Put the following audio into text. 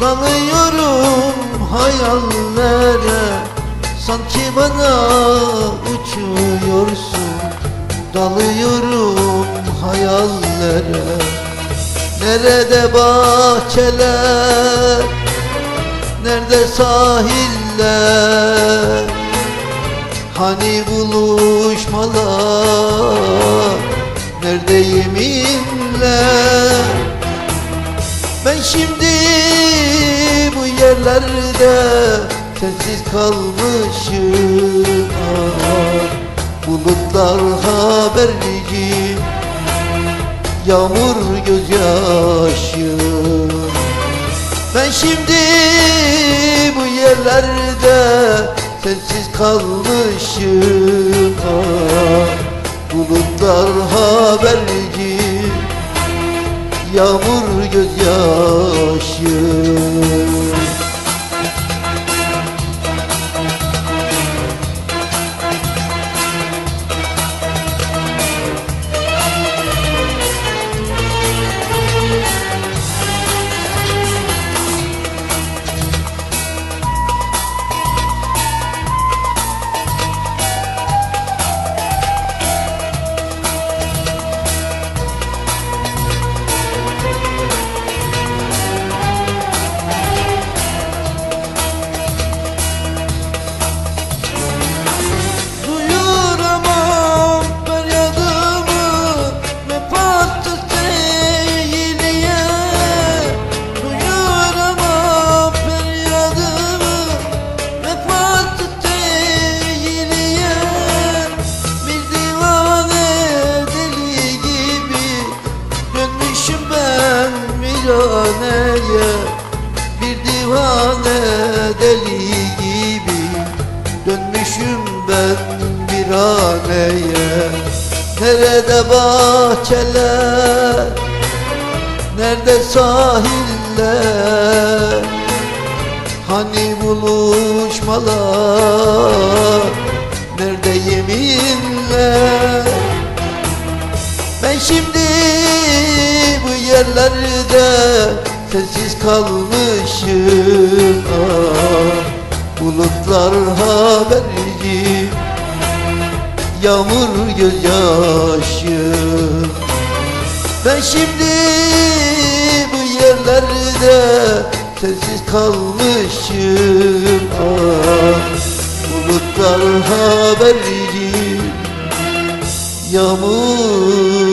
Dalıyorum hayallere. Sanki bana uçuyorsun. Dalıyorum hayallere. Nerede bahçeler? Nerede sahiller? Hani buluşmalar? Nerede yeminler Ben şimdi bu yerlerde Sensiz kalmışım. Ah, Bulutlar haberci Yağmur gözyaşım Ben şimdi bu yerlerde Sensiz kalmışım. Ah, Bulutlar haberci Yağmur gözyaşım deli gibi Dönmüşüm ben bir haneye. Nerede bahçeler Nerede sahiller? Hani buluşmalar Nerede yeminler? Ben şimdi bu yerlerde Sensiz kalmışım Bulutlar haberci Yağmur gözyaşım Ben şimdi bu yerlerde Sensiz kalmışım. Ah, Bulutlar haberci Yağmur